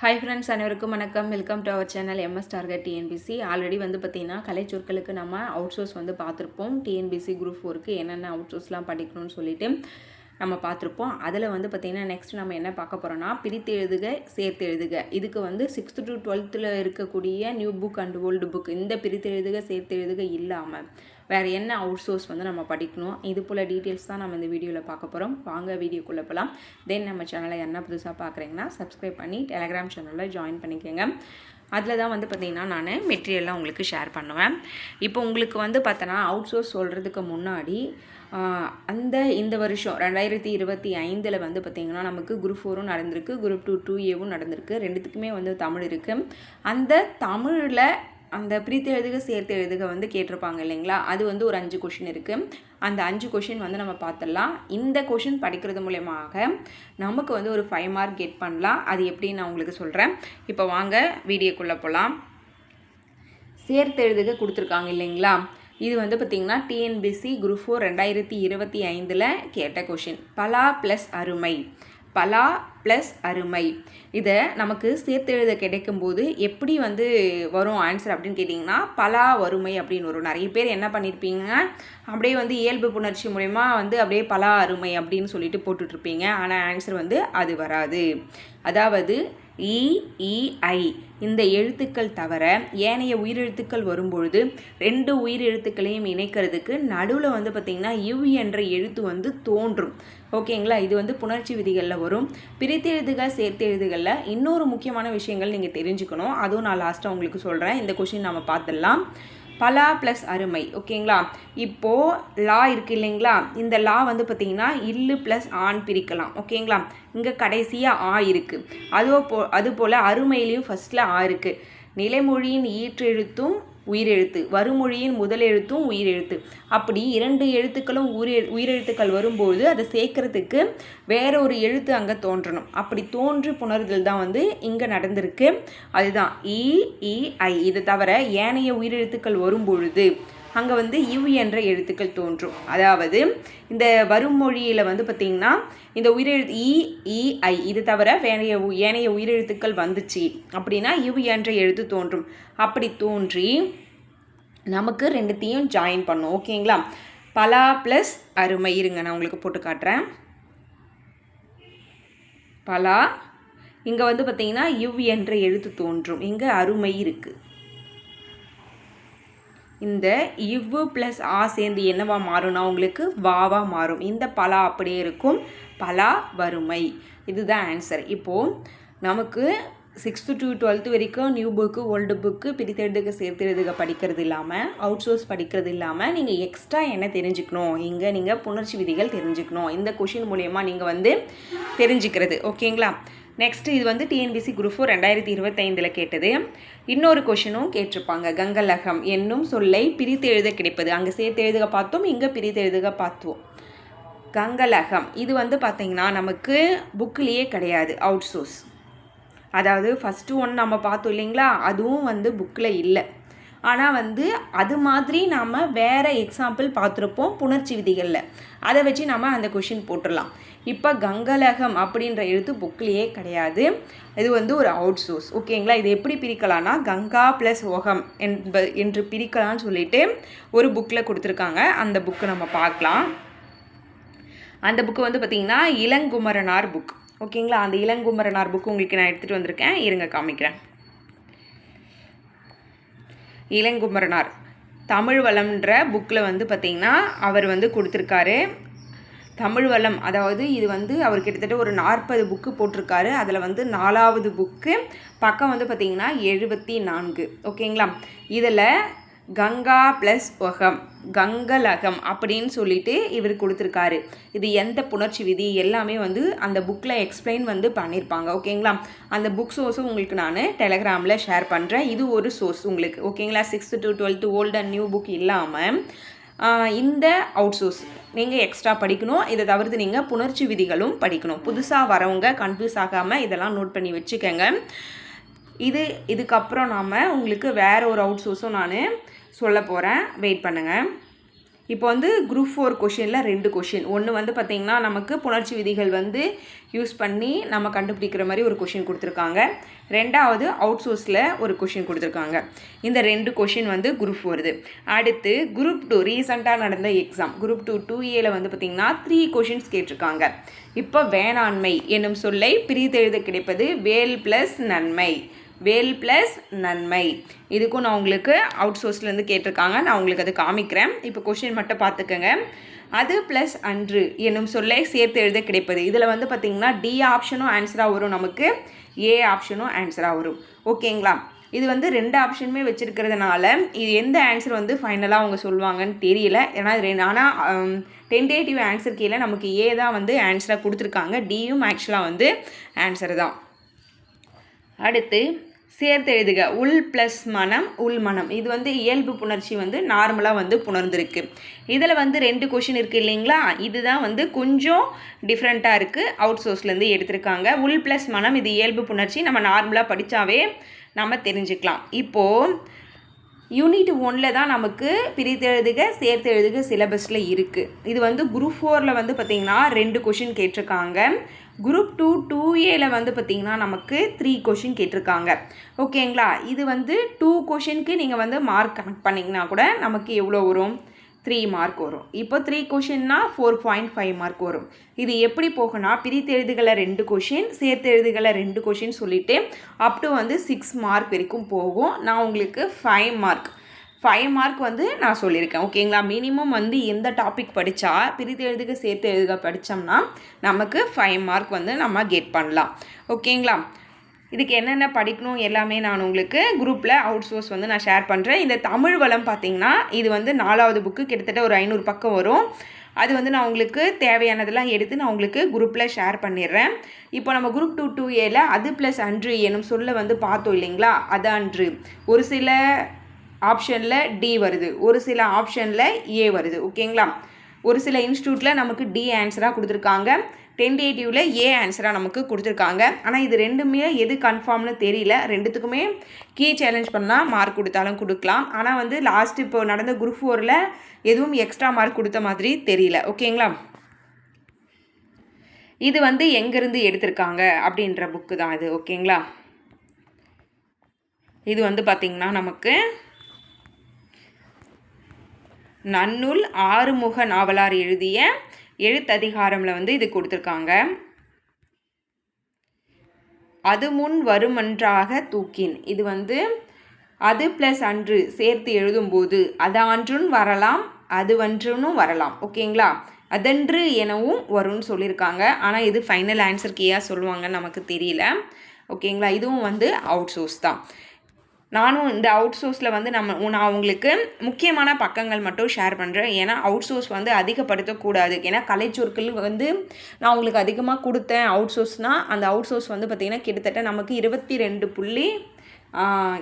Hi friends அனைவருக்கும் வணக்கம். Welcome to our channel M S target TNPSC already வந்து பார்த்திங்கன்னா கலைச்சொற்களுக்கு நம்ம அவுட் சோர்ஸ் வந்து பார்த்துருப்போம். டிஎன்பிசி குரூப் ஃபோருக்கு என்னென்ன அவுட் சோர்ஸ்லாம் படிக்கணும்னு சொல்லிட்டு. நம்ம பார்த்துருப்போம். அதில் வந்து பார்த்திங்கன்னா நெக்ஸ்ட் நம்ம என்ன பார்க்க போகிறோம்னா பிரித்து எழுதுக சேர்த்து எழுதுக. இதுக்கு வந்து சிக்ஸ்த்து டு டுவெல்த்தில் இருக்கக்கூடிய new book and old book இந்த பிரித்து எழுதுக சேர்த்து எழுதுக இல்லாமல் வேறு என்ன அவுட் சோர்ஸ் வந்து நம்ம படிக்கணும்? இது போல் டீட்டெயில்ஸ் தான் நம்ம இந்த வீடியோவில் பார்க்க போகிறோம் வாங்க வீடியோக்குள்ளே போகலாம் தென் நம்ம சேனலை என்ன புதுசாக பார்க்குறீங்கன்னா சப்ஸ்கிரைப் பண்ணி டெலகிராம் சேனலில் ஜாயின் பண்ணிக்கோங்க. அதில் தான் வந்து பார்த்திங்கன்னா நான் மெட்டீரியல்லாம் உங்களுக்கு ஷேர் பண்ணுவேன். இப்போ உங்களுக்கு வந்து பார்த்தோன்னா அவுட் சோர்ஸ் சொல்கிறதுக்கு முன்னாடி அந்த இந்த வருஷம் ரெண்டாயிரத்தி இருபத்தி ஐந்தில் வந்து பார்த்திங்கன்னா நமக்கு குரூப் ஃபோரும் நடந்திருக்கு குரூப் டூ டூ ஏவும் நடந்திருக்கு. ரெண்டுத்துக்குமே வந்து தமிழ் இருக்குது அந்த தமிழில் அந்த பிரித்து எழுதுக சேர்த்து எழுதுக வந்து கேட்டிருப்பாங்க இல்லைங்களா? அது வந்து ஒரு அஞ்சு கொஷின் இருக்குது அந்த அஞ்சு கொஷின் வந்து நம்ம பார்த்துடலாம் இந்த கொஷின் படிக்கிறது மூலயமாக நமக்கு வந்து ஒரு ஃபைவ் மார்க் கெட் பண்ணலாம். அது எப்படின்னு நான் உங்களுக்கு சொல்கிறேன் இப்போ வாங்க வீடியோக்குள்ளே போகலாம் சேர்த்து எழுதுக கொடுத்துருக்காங்க இல்லைங்களா? இது வந்து பார்த்திங்கன்னா டிஎன்பிசி குரூப் ஃபோர் ரெண்டாயிரத்தி இருபத்தி ஐந்தில் கேட்ட கொஷின் பலா ப்ளஸ் அருமை. பலா ப்ளஸ் அருமை. இதை நமக்கு சேர்த்து எழுத கிடைக்கும்போது எப்படி வந்து வரும் ஆன்சர் அப்படின்னு கேட்டிங்கன்னா பலா வறுமை அப்படின்னு வரும். நிறைய பேர் என்ன பண்ணியிருப்பீங்க அப்படியே வந்து இயல்பு புணர்ச்சி மூலயமா வந்து அப்படியே பலா அருமை அப்படின்னு சொல்லிட்டு போட்டுட்ருப்பீங்க ஆனால் ஆன்சர் வந்து அது வராது. அதாவது இஇஐ இந்த எழுத்துக்கள் தவிர ஏனைய உயிரெழுத்துக்கள் வரும்பொழுது ரெண்டு உயிரெழுத்துக்களையும் இணைக்கிறதுக்கு நடுவில் வந்து பார்த்திங்கன்னா இவ் என்ற எழுத்து வந்து தோன்றும். ஓகேங்களா? இது வந்து புணர்ச்சி விதிகளில் வரும். பிரித்தெழுதுகள் சேர்த்தெழுதுகளில் இன்னொரு முக்கியமான விஷயங்கள் நீங்கள் தெரிஞ்சுக்கணும். அதுவும் நான் லாஸ்ட்டாக உங்களுக்கு சொல்கிறேன் இந்த கொஷின் நம்ம பார்த்துடலாம். பலா ப்ளஸ் அருமை ஓகேங்களா? இப்போது லா இருக்குது இல்லைங்களா? இந்த லா வந்து பார்த்திங்கன்னா இல்லு ப்ளஸ் ஆண் பிரிக்கலாம் ஓகேங்களா? இங்கே கடைசியாக ஆ இருக்குது அதுவோ போ அது போல் அருமையிலையும் ஃபஸ்ட்டில் ஆ இருக்குது நிலைமொழியின் ஈற்றெழுத்தும் உயிரெழுத்து. வருமொழியின் முதல் எழுத்தும் உயிரெழுத்து. அப்படி இரண்டு எழுத்துக்களும் உயிர் உயிரெழுத்துக்கள் வரும்பொழுது அதை சேர்க்கறதுக்கு வேற ஒரு எழுத்து அங்கே தோன்றணும். அப்படி தோன்றி புணர்தல் தான் வந்து இங்கே நடந்திருக்கு. அதுதான் இ இ ஐ. தவிர ஏனைய உயிரெழுத்துக்கள் வரும்பொழுது அங்கே வந்து இவ் என்ற எழுத்துக்கள் தோன்றும். அதாவது இந்த வரும் மொழியில் வந்து பார்த்திங்கன்னா இந்த உயிரெழுத்து இ இ இது தவிர வேறைய உ- ஏனைய உயிரெழுத்துக்கள் வந்துச்சு. அப்படின்னா இவ் என்ற எழுத்து தோன்றும். அப்படி தோன்றி நமக்கு ரெண்டுத்தையும் ஜாயின் பண்ணும். ஓகேங்களா பலா ப்ளஸ் அருமை. இருங்க நான் உங்களுக்கு போட்டு காட்டுறேன். பலா இங்கே வந்து பார்த்திங்கன்னா இவ் என்ற எழுத்து தோன்றும். இங்கே அருமை இருக்குது இந்த இவ்வு ப்ளஸ் ஆ சேர்ந்து என்னவா மாறும்னா உங்களுக்கு வாவா மாறும். இந்த பலா அப்படியே இருக்கும். பலா வறுமை. இதுதான் ஆன்சர் இப்போது நமக்கு சிக்ஸ்த்து டு டுவெல்த்து வரைக்கும் நியூ புக்கு ஓல்டு புக்கு பிரித்தெழுதுக சேர்த்தெழுதுக படிக்கிறது இல்லாமல் அவுட் சோர்ஸ் படிக்கிறது இல்லாமல் நீங்கள் எக்ஸ்ட்ரா என்ன தெரிஞ்சுக்கணும்? இங்கே நீங்கள் புணர்ச்சி விதிகள் தெரிஞ்சுக்கணும். இந்த கொஷின் மூலயமா நீங்கள் வந்து தெரிஞ்சுக்கிறது. ஓகேங்களா நெக்ஸ்ட் இது வந்து டிஎன்பிசி குரூப் ஃபோர் ரெண்டாயிரத்தி இருபத்தைந்தில் கேட்டது. இன்னொரு கொஷினும் கேட்டிருப்பாங்க. கங்கலகம் என்னும் சொல்லை பிரித்து எழுத கிடைப்பது. அங்கே சேர்த்து எழுதுக பார்த்தோம் இங்கே பிரித்து எழுதுக பார்த்தோம் கங்கலகம் இது வந்து பார்த்தீங்கன்னா நமக்கு புக்கிலேயே கிடையாது அவுட் சோர்ஸ் அதாவது ஃபஸ்ட்டு ஒன் நம்ம பார்த்தோம் இல்லைங்களா? அதுவும் வந்து புக்கில் இல்லை. ஆனால் வந்து அது மாதிரி நாம் வேறு எக்ஸாம்பிள் பார்த்துருப்போம் புணர்ச்சி விதிகளில். அதை வச்சு நம்ம அந்த கொஷின் போட்டுடலாம் இப்போ கங்கலகம் அப்படின்ற எழுத்து புக்லேயே கிடையாது. இது வந்து ஒரு அவுட் சோர்ஸ் ஓகேங்களா இது எப்படி பிரிக்கலாம்னா கங்கா ப்ளஸ் ஓகம் என்ப என்று பிரிக்கலாம்னு சொல்லிட்டு ஒரு புக்கில் கொடுத்துருக்காங்க. அந்த புக்கு நம்ம பார்க்கலாம். அந்த புக்கு வந்து பார்த்திங்கன்னா இளங்குமரனார் புக் ஓகேங்களா அந்த இளங்குமரனார் புக்கு உங்களுக்கு நான் எடுத்துகிட்டு வந்திருக்கேன். இருங்க காமிக்கிறேன். இளங்குமரனார். தமிழ் வளம்ன்ற புக்கில் வந்து பார்த்திங்கன்னா அவர் வந்து கொடுத்துருக்காரு. தமிழ் வளம் அதாவது இது வந்து அவர் கிட்டத்தட்ட ஒரு நாற்பது புக்கு போட்டிருக்காரு. அதில் வந்து நாலாவது புக்கு பக்கம் வந்து பார்த்திங்கன்னா எழுபத்தி நான்கு. ஓகேங்களா? இதில் கங்கா ப்ளஸ் ஒகம் கங்கலகம் அப்படின்னு சொல்லிட்டு இவர் கொடுத்துருக்காரு. இது எந்த புணர்ச்சி விதி? எல்லாமே வந்து அந்த புக்கில் எக்ஸ்பிளைன் வந்து பண்ணியிருப்பாங்க ஓகேங்களா அந்த புக் சோர்ஸும் உங்களுக்கு நான் டெலகிராமில் ஷேர் பண்ணுறேன் இது ஒரு சோர்ஸ் உங்களுக்கு. ஓகேங்களா sixth to twelfth old and new book இல்லாமல் இந்த அவுட் சோர்ஸ் நீங்கள் எக்ஸ்ட்ரா படிக்கணும். இதை தவிர்த்து நீங்கள் புணர்ச்சி விதிகளும் படிக்கணும். புதுசாக வரவங்க கன்ஃபியூஸ் ஆகாமல் இதெல்லாம் நோட் பண்ணி வச்சுக்கோங்க. இது இதுக்கப்புறம் நாம் உங்களுக்கு வேறு ஒரு அவுட் சோர்ஸும் நான் சொல்ல போகிறேன் வெயிட் பண்ணுங்கள் இப்போ வந்து குரூப் ஃபோர் கொஷினில் ரெண்டு கொஷின் ஒன்று வந்து பார்த்திங்கன்னா நமக்கு புணர்ச்சி விதிகள் வந்து யூஸ் பண்ணி நம்ம கண்டுபிடிக்கிற மாதிரி ஒரு கொஷின் கொடுத்துருக்காங்க. ரெண்டாவது அவுட் சோர்ஸில் ஒரு கொஷின் கொடுத்துருக்காங்க. இந்த ரெண்டு கொஷின் வந்து குரூப் ஃபோருது அடுத்து குரூப் டூ ரீசெண்டாக நடந்த எக்ஸாம் குரூப் டூ டூ ஏல வந்து பார்த்திங்கன்னா த்ரீ கொஷின்ஸ் கேட்டிருக்காங்க. இப்போ வேளாண்மை என்னும் சொல்லை பிரித்தெழுத கிடைப்பது வேல் ப்ளஸ் நன்மை. வேல் ப்ளஸ் நன்மை. இதுக்கும் நான் உங்களுக்கு அவுட் சோர்ஸ்லேருந்து கேட்டிருக்காங்க. நான் உங்களுக்கு அது காமிக்கிறேன். இப்போ கொஷின் மட்டும் பார்த்துக்கோங்க. அது ப்ளஸ் அன்று என்னும் சொல்லை சேர்த்து எழுத கிடைப்பது. இதில் வந்து பார்த்திங்கன்னா டி ஆப்ஷனும் ஆன்சராக வரும் நமக்கு. ஏ ஆப்ஷனும் ஆன்சராக வரும். ஓகேங்களா இது வந்து ரெண்டு ஆப்ஷனுமே வச்சுருக்கிறதுனால இது எந்த ஆன்சர் வந்து ஃபைனலாக அவங்க சொல்லுவாங்கன்னு தெரியல. ஏன்னா இது ரெண்டு ஆனால் டென்டேட்டிவ் ஆன்சர் கீழே நமக்கு ஏ தான் வந்து ஆன்சராக கொடுத்துருக்காங்க. டியும் ஆக்சுவலாக வந்து ஆன்சர் தான். அடுத்து சேர்த்து எழுதுக. உள் ப்ளஸ் மனம் உள் மனம். இது வந்து இயல்பு புணர்ச்சி வந்து நார்மலாக வந்து புணர்ந்துருக்கு. இதில் வந்து ரெண்டு கொஷின் இருக்குது இல்லைங்களா? இதுதான் வந்து கொஞ்சம் டிஃப்ரெண்ட்டாக இருக்குது அவுட் சோர்ஸ்லேருந்து எடுத்திருக்காங்க. உள் ப்ளஸ் மனம் இது இயல்பு புணர்ச்சி. நம்ம நார்மலாக படித்தாவே நம்ம தெரிஞ்சுக்கலாம். இப்போது யூனிட் ஒனில் தான் நமக்கு பிரித்து எழுதுக சேர்த்து எழுதுக சிலபஸில் இருக்குது இது வந்து குரூப் ஃபோரில் வந்து பார்த்திங்கன்னா ரெண்டு கொஷின் கேட்டிருக்காங்க. குரூப் டூ டூ ஏல வந்து பார்த்திங்கன்னா நமக்கு த்ரீ கொஷின் கேட்டிருக்காங்க. ஓகேங்களா? இது வந்து டூ கொஷினுக்கு நீங்கள் வந்து மார்க் கனெக்ட் பண்ணிங்கன்னா கூட நமக்கு எவ்வளோ வரும்? த்ரீ மார்க் வரும். இப்போ த்ரீ கொஷின்னா ஃபோர் பாயிண்ட் ஃபைவ் மார்க் வரும். இது எப்படி போகும்னா பிரித்து எழுதுகளை ரெண்டு கொஷின் சேர்த்து எழுதுகளை ரெண்டு கொஷின் சொல்லிவிட்டு அப் டு வந்து சிக்ஸ் மார்க் வரைக்கும் போகும். நான் உங்களுக்கு ஃபைவ் மார்க் ஃபைவ் மார்க் வந்து நான் சொல்லியிருக்கேன். ஓகேங்களா மினிமம் வந்து எந்த டாபிக் படித்தா பிரித்து எழுதுக சேர்த்து எழுதுக படித்தோம்னா நமக்கு ஃபைவ் மார்க் வந்து நம்ம கெட் பண்ணலாம். ஓகேங்களா இதுக்கு என்னென்ன படிக்கணும் எல்லாமே நான் உங்களுக்கு குரூப்பில் அவுட் சோர்ஸ் வந்து நான் ஷேர் பண்ணுறேன் இந்த தமிழ் வளம் பார்த்திங்கன்னா இது வந்து நாலாவது புக்கு கிட்டத்தட்ட ஒரு ஐநூறு பக்கம் வரும். அது வந்து நான் உங்களுக்கு தேவையானதெல்லாம் எடுத்து நான் உங்களுக்கு குரூப்பில் ஷேர் பண்ணிடுறேன். இப்போ நம்ம குரூப் டூ டூ ஏல அது ப்ளஸ் அன்று எனும் சொல்ல வந்து பார்த்தோம் இல்லைங்களா? அது அன்று. ஒரு சில ஆப்ஷனில் டி வருது. ஒரு சில ஆப்ஷனில் ஏ வருது. ஓகேங்களா? ஒரு சில இன்ஸ்டியூட்டில் நமக்கு டி ஆன்சராக கொடுத்துருக்காங்க. டென்டேட்டிவில் ஏ ஆன்சராக நமக்கு கொடுத்துருக்காங்க. ஆனால் இது ரெண்டுமே எது கன்ஃபார்ம்னு தெரியல. ரெண்டுத்துக்குமே கீ சேலஞ்ச் பண்ணால் மார்க் கொடுத்தாலும் கொடுக்கலாம். ஆனால் வந்து லாஸ்ட் இப்போ நடந்த குரூப் ஃபோரில் எதுவும் எக்ஸ்ட்ரா மார்க் கொடுத்த மாதிரி தெரியல. ஓகேங்களா? இது வந்து எங்கேருந்து எடுத்திருக்காங்க அப்படின்ற புக்கு தான் இது. ஓகேங்களா? இது வந்து பார்த்திங்கன்னா நமக்கு நன்னூல் ஆறுமுக நாவலார் எழுதிய எழுத்ததிகாரமில் வந்து இது கொடுத்துருக்காங்க. அது முன் வருமன்றாக தூக்கின். இது வந்து அது ப்ளஸ் அன்று சேர்த்து எழுதும்போது அது அன்றுன்னு வரலாம் அது அன்றுன்னு வரலாம். ஓகேங்களா? அதன்று எனவும் வரும்னு சொல்லியிருக்காங்க ஆனால் இது ஃபைனல் ஆன்சர் கேயாக சொல்லுவாங்கன்னு நமக்கு தெரியல. ஓகேங்களா? இதுவும் வந்து அவுட் சோர்ஸ் தான். நானும் இந்த அவுட் சோர்ஸில் வந்து நம்ம நான் உங்களுக்கு முக்கியமான பக்கங்கள் மட்டும் ஷேர் பண்ணுறேன் ஏன்னா அவுட் சோர்ஸ் வந்து அதிகப்படுத்தக்கூடாது. ஏன்னா கலைச்சொற்கள் வந்து நான் உங்களுக்கு அதிகமாக கொடுத்தேன். அவுட் சோர்ஸ்னால் அந்த அவுட் சோர்ஸ் வந்து பார்த்திங்கன்னா கிட்டத்தட்ட நமக்கு இருபத்தி ரெண்டு புள்ளி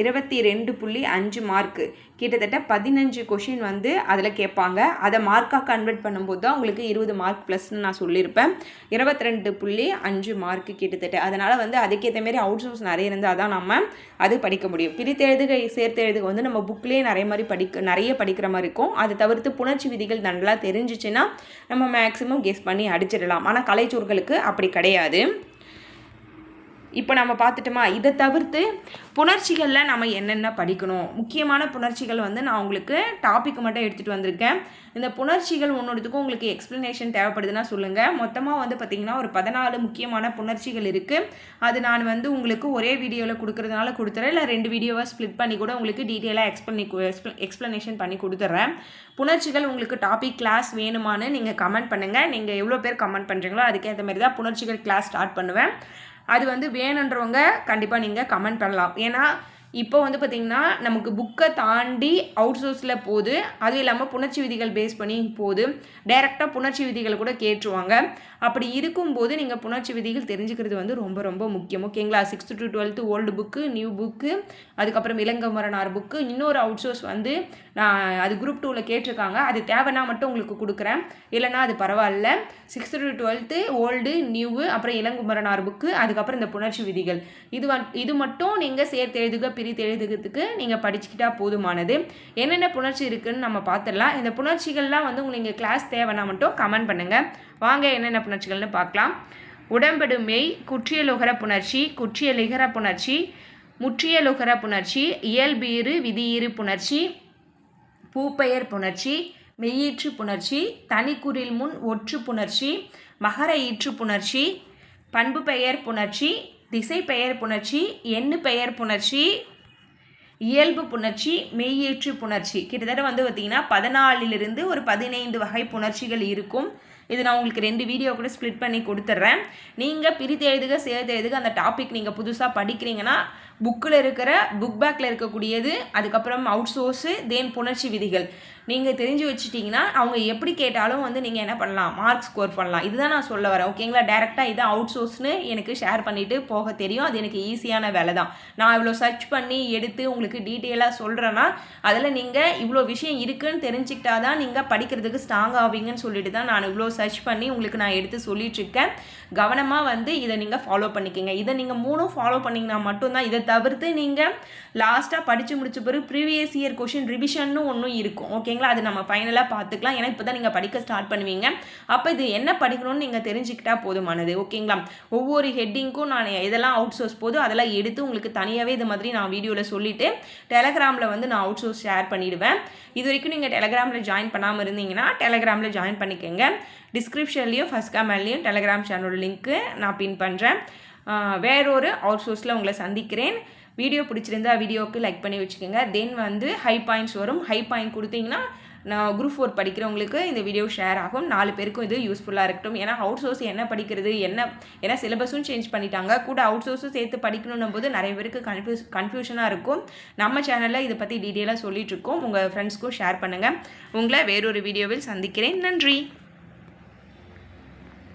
இருபத்தி ரெண்டு புள்ளி அஞ்சு மார்க்கு. கிட்டத்தட்ட பதினஞ்சு கொஷின் வந்து அதில் கேட்பாங்க. அதை மார்க்காக கன்வெர்ட் பண்ணும்போது தான் உங்களுக்கு இருபது மார்க் ப்ளஸ்ன்னு நான் சொல்லியிருப்பேன். இருபத்தி ரெண்டு புள்ளி அஞ்சு மார்க்கு கிட்டத்தட்ட. அதனால் வந்து அதுக்கேற்ற மாரி அவுட் சோர்ஸ் நிறைய இருந்தால் தான் நம்ம அது படிக்க முடியும். பிரித்தெழுதுக சேர்த்து எழுதுக வந்து நம்ம புக்லேயே நிறைய மாதிரி படிக்க நிறைய படிக்கிற மாதிரி இருக்கும். அதை தவிர்த்து புணர்ச்சி விதிகள் நல்லா தெரிஞ்சிச்சுன்னா நம்ம மேக்ஸிமம் கெஸ் பண்ணி அடிச்சிடலாம். ஆனால் கலைச்சோர்களுக்கு அப்படி கிடையாது. இப்போ நம்ம பார்த்துட்டோமா? இதை தவிர்த்து புணர்ச்சிகளில் நம்ம என்னென்ன படிக்கணும்? முக்கியமான புணர்ச்சிகள் வந்து நான் உங்களுக்கு டாபிக் மட்டும் எடுத்துகிட்டு வந்திருக்கேன். இந்த புணர்ச்சிகள் ஒன்றுத்துக்கும் உங்களுக்கு எக்ஸ்ப்ளனேஷன் தேவைப்படுதுன்னா சொல்லுங்கள் மொத்தமாக வந்து பார்த்திங்கன்னா ஒரு பதினாலு முக்கியமான புணர்ச்சிகள் இருக்குது அது நான் வந்து உங்களுக்கு ஒரே வீடியோவில் கொடுக்குறதுனால கொடுத்துறேன். இல்லை ரெண்டு வீடியோவை ஸ்ப்ளிட் பண்ணி கூட உங்களுக்கு டீட்டெயிலாக எக்ஸ்பிளனி எக்ஸ்ப்ளனேஷன் பண்ணி கொடுத்துட்றேன் புணர்ச்சிகள் உங்களுக்கு டாபிக் கிளாஸ் வேணுமான்னு நீங்கள் கமெண்ட் பண்ணுங்கள் நீங்கள் எவ்வளோ பேர் கமெண்ட் பண்ணுறீங்களோ அதுக்கேற்ற மாதிரி தான் புணர்ச்சிகள் கிளாஸ் ஸ்டார்ட் பண்ணுவேன். அது வந்து வேணுன்றவங்க கண்டிப்பாக நீங்கள் கமெண்ட் பண்ணலாம். ஏன்னா இப்போ வந்து பார்த்திங்கன்னா நமக்கு புக்கை தாண்டி அவுட் சோர்ஸில் போகுது அதுவும் இல்லாமல் புணர்ச்சி விதிகள் பேஸ் பண்ணி போகுது டைரெக்டாக புணர்ச்சி விதிகளை கூட கேட்டுருவாங்க. அப்படி இருக்கும்போது நீங்கள் புணர்ச்சி விதிகள் தெரிஞ்சுக்கிறது வந்து ரொம்ப ரொம்ப முக்கியம். ஓகேங்களா sixth to twelfth old book new book அதுக்கப்புறம் இளங்கமரனார் புக்கு இன்னொரு அவுட் சோர்ஸ் வந்து நான் அது குரூப் டூவில் கேட்டிருக்காங்க. அது தேவைன்னா மட்டும் உங்களுக்கு கொடுக்குறேன். இல்லைனா அது பரவாயில்ல. Sixth to twelfth old new அப்புறம் இளங்குமரனார் புக்கு அதுக்கப்புறம் இந்த புணர்ச்சி விதிகள். இது இது மட்டும் நீங்கள் சேர்த்து எழுதுக பிரித்து எழுதுகிறதுக்கு நீங்கள் படிச்சுக்கிட்டா போதுமானது. என்னென்ன புணர்ச்சி இருக்குதுன்னு நம்ம பார்த்துடலாம் இந்த புணர்ச்சிகள்லாம் வந்து உங்களுக்கு கிளாஸ் தேவைன்னா மட்டும் கமெண்ட் பண்ணுங்கள் வாங்க என்னென்ன புணர்ச்சிகள்னு பார்க்கலாம். உடம்படு மெய் குற்றியலுகர புணர்ச்சி குற்றியலிகர புணர்ச்சி முற்றியலுகர புணர்ச்சி இயல்பீறு விதியீறு புணர்ச்சி பூப்பெயர் புணர்ச்சி மெய்யீற்று புணர்ச்சி தனிக்குறில் முன் ஒற்று புணர்ச்சி மகர ஈற்று புணர்ச்சி பண்பு பெயர் புணர்ச்சி திசை பெயர் புணர்ச்சி எண்ணு பெயர் புணர்ச்சி இயல்பு புணர்ச்சி மெய்யேற்று புணர்ச்சி. கிட்டத்தட்ட வந்து பார்த்திங்கன்னா பதினாலிலிருந்து ஒரு பதினைந்து வகை புணர்ச்சிகள் இருக்கும். இது நான் உங்களுக்கு ரெண்டு வீடியோ கூட ஸ்ப்ளிட் பண்ணி கொடுத்துட்றேன் நீங்கள் பிரித்தெழுதுக சேர்த்து எழுதுக. அந்த டாபிக் நீங்கள் புதுசாக படிக்கிறீங்கன்னா புக்கில் இருக்கிற புக் பேக்கில் இருக்கக்கூடியது அதுக்கப்புறம் அவுட் சோர்ஸு தென் புணர்ச்சி விதிகள். நீங்கள் தெரிஞ்சு வச்சுட்டிங்கன்னா அவங்க எப்படி கேட்டாலும் வந்து நீங்கள் என்ன பண்ணலாம்? மார்க் ஸ்கோர் பண்ணலாம். இதுதான் நான் சொல்ல வரேன். ஓகேங்களா டேரெக்டாக இதை அவுட் சோர்ஸ்னு எனக்கு ஷேர் பண்ணிவிட்டு போக தெரியும். அது எனக்கு ஈஸியான வேலை தான். நான் இவ்வளோ சர்ச் பண்ணி எடுத்து உங்களுக்கு டீட்டெயிலாக சொல்கிறேன்னா அதில் நீங்கள் இவ்வளோ விஷயம் இருக்குதுன்னு தெரிஞ்சுக்கிட்டா தான் நீங்கள் படிக்கிறதுக்கு ஸ்ட்ராங் ஆவீங்கன்னு சொல்லிட்டு தான் நான் இவ்வளோ சர்ச் பண்ணி உங்களுக்கு நான் எடுத்து சொல்லிகிட்ருக்கேன் கவனமாக வந்து இதை நீங்கள் ஃபாலோ பண்ணிக்கோங்க. இதை நீங்கள் மூணும் ஃபாலோ பண்ணிங்கன்னா மட்டும்தான் இதை தவிர்த்து நீங்கள் லாஸ்ட்டாக படித்து முடிச்ச பிறகு ப்ரீவியஸ் இயர் கொஷின் ரிவிஷன்னு ஒன்றும் இருக்கும். ஓகேங்களா அது நம்ம ஃபைனலாக பார்த்துக்கலாம். ஏன்னா இப்போ தான் நீங்கள் படிக்க ஸ்டார்ட் பண்ணுவீங்க. அப்போ இது என்ன படிக்கணும்னு நீங்கள் தெரிஞ்சுக்கிட்டா போதுமானது. ஓகேங்களா ஒவ்வொரு ஹெட்டிங்க்கும் நான் எதெல்லாம் அவுட் சோர்ஸ் போதும் அதெல்லாம் எடுத்து உங்களுக்கு தனியாகவே இது மாதிரி நான் வீடியோவில் சொல்லிவிட்டு டெலகிராமில் வந்து நான் அவுட் சோர்ஸ் ஷேர் பண்ணிவிடுவேன் இது வரைக்கும் நீங்கள் டெலகிராமில் ஜாயின் பண்ணாமல் இருந்தீங்கன்னா டெலகிராமில் ஜாயின் பண்ணிக்கோங்க. டிஸ்கிரிப்ஷன்லேயும் ஃபஸ்ட் கமெண்ட்லேயும் டெலகிராம் சேனலோட லிங்க்கு நான் பின் பண்ணுறேன் வேறொரு அவுட் சோர்ஸில் உங்களை சந்திக்கிறேன். வீடியோ பிடிச்சிருந்தா வீடியோவுக்கு லைக் பண்ணி வச்சுக்கோங்க. தென் வந்து ஹை பாயிண்ட்ஸ் வரும். ஹை பாயிண்ட் கொடுத்தீங்கன்னா நான் குரூப் ஃபோர் படிக்கிறவங்களுக்கு இந்த வீடியோ ஷேர் ஆகும். நாலு பேருக்கும் இது யூஸ்ஃபுல்லாக இருக்கட்டும். ஏன்னா அவுட் சோர்ஸ் என்ன படிக்கிறது என்ன ஏன்னா சிலபஸும் சேஞ்ச் பண்ணிட்டாங்க. கூட அவுட் சோர்ஸும் சேர்த்து படிக்கணும் போது நிறைய பேருக்கு கன்ஃபியூஸ் கன்ஃபியூஷனாக இருக்கும். நம்ம சேனலில் இதை பற்றி டீட்டெயிலாக சொல்லிகிட்ருக்கோம் உங்கள் ஃப்ரெண்ட்ஸ்க்கும் ஷேர் பண்ணுங்கள் உங்களை வேறொரு வீடியோவில் சந்திக்கிறேன். நன்றி.